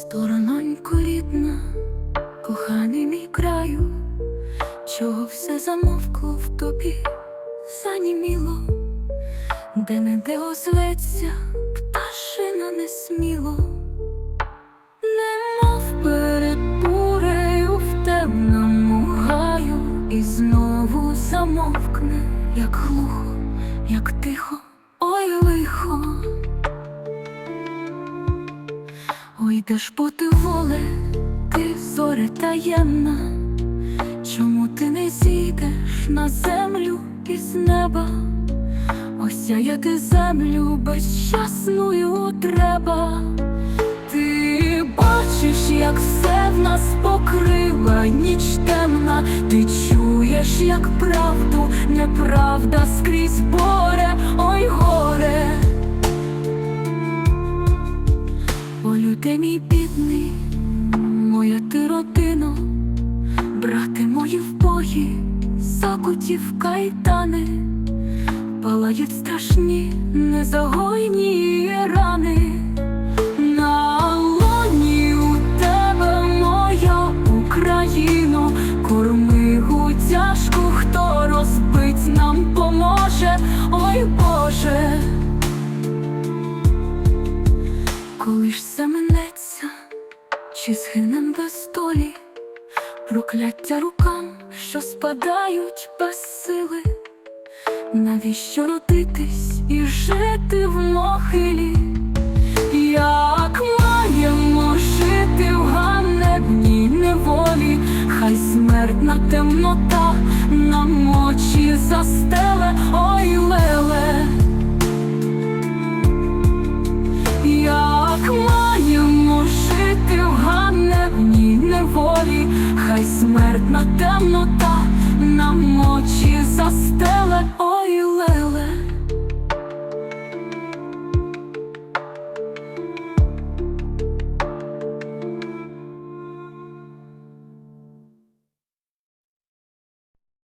Сторононько рідна, коханий мій краю, чого все замовкло в тобі, заніміло, де не де озветься пташина несміло, немов перед бурею в темному гаю, і знову замовкне, як глухо, як Ой, де ж бути воле, ти зоре таємна, чому ти не зійдеш на землю із неба? Осяяти землю безщасною треба. Ти бачиш, як все в нас покрила ніч темна, ти чуєш, як правду неправда скрізь боре, Люди мій бідний, моя ти родино, брати мої в бої, закуті в кайтани, палають страшні незагойні рани. На у тебе моя Україно, кормигу тяжку, хто розбить нам поможе, ой ж чи згинем без долі, прокляття рукам, що спадають без сили, навіщо родитись і жити в могилі? Як маємо жити в ганебній неволі, хай смертна темнота нам очі застеле, Смертна темнота нам очі